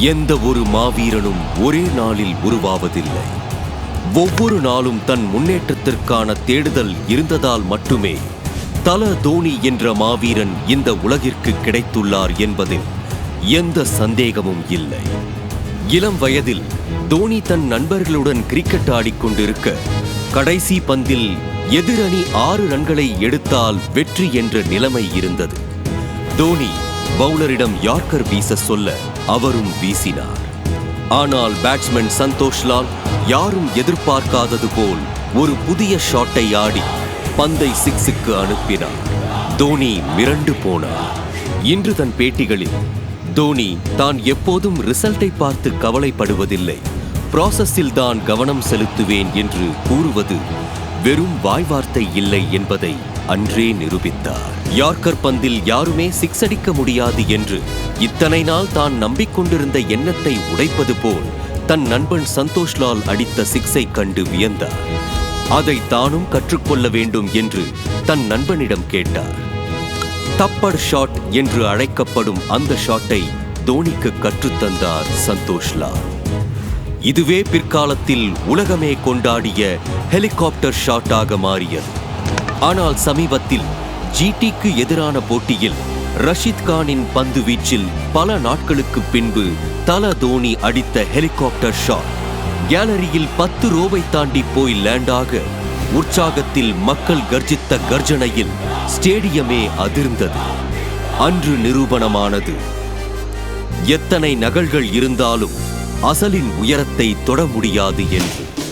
எந்த ஒரு மாவீரனும் ஒரே நாளில் உருவாவதில்லை. ஒவ்வொரு நாளும் தன் முன்னேற்றத்திற்கான தேடுதல் இருந்ததால் மட்டுமே தல தோனி என்ற மாவீரன் இந்த உலகிற்கு கிடைத்துள்ளார் என்பதில் எந்த சந்தேகமும் இல்லை. இளம் வயதில் தோனி தன் நண்பர்களுடன் கிரிக்கெட் ஆடிக்கொண்டிருக்க கடைசி பந்தில் எதிரணி ஆறு ரன்களை எடுத்தால் வெற்றி என்ற நிலைமை இருந்தது. தோனி பவுலரிடம் யார்க்கர் வீச சொல்ல அவரும் வீசினார். ஆனால் பேட்ஸ்மேன் சந்தோஷ்லால் யாரும் எதிர்பார்க்காதது போல் ஒரு புதிய ஷாட்டை ஆடி பந்தை சிக்ஸுக்கு அனுப்பினார். தோனி மிரண்டு போனார். இன்று தன் பேட்டிகளில் தோனி தான் எப்போதும் ரிசல்ட்டை பார்த்து கவலைப்படுவதில்லை. ப்ராசஸில் தான் கவனம் செலுத்துவேன் என்று கூறுவது வெறும் வாய்வார்த்தை இல்லை என்பதை அன்றே நிரூபித்தார். யார்கர் பந்தில் யாருமே சிக்ஸ் அடிக்க முடியாது என்று இத்தனை நாள் தான் நம்பிக்கொண்டிருந்த எண்ணத்தை உடைப்பது போல் தன் நண்பன் சந்தோஷ்லால் அடித்த சிக்ஸை கண்டு வியந்தார். அதை தானும் கற்றுக்கொள்ள வேண்டும் என்று தன் நண்பனிடம் கேட்டார். தப்பட் ஷாட் என்று அழைக்கப்படும் அந்த ஷாட்டை தோனிக்கு கற்றுத்தந்தார் சந்தோஷ்லால் இதுவே பிற்காலத்தில் உலகமே கொண்டாடிய ஹெலிகாப்டர் ஷாட்டாக மாறியது. ஆனால் சமீபத்தில் ஜிடிக்கு எதிரான போட்டியில் ரஷித் கானின் பந்து வீச்சில் பல நாட்களுக்கு பின்பு தல தோனி அடித்த ஹெலிகாப்டர் ஷாட். கேலரியில் பத்து ரோவை தாண்டி போய் லேண்டாக உற்சாகத்தில் மக்கள் கர்ஜித்த கர்ஜனையில் ஸ்டேடியமே அதிர்ந்தது. அன்று நிரூபணமானது. எத்தனை நகல்கள் இருந்தாலும் அசலின் உயரத்தை தொட முடியாது என்று.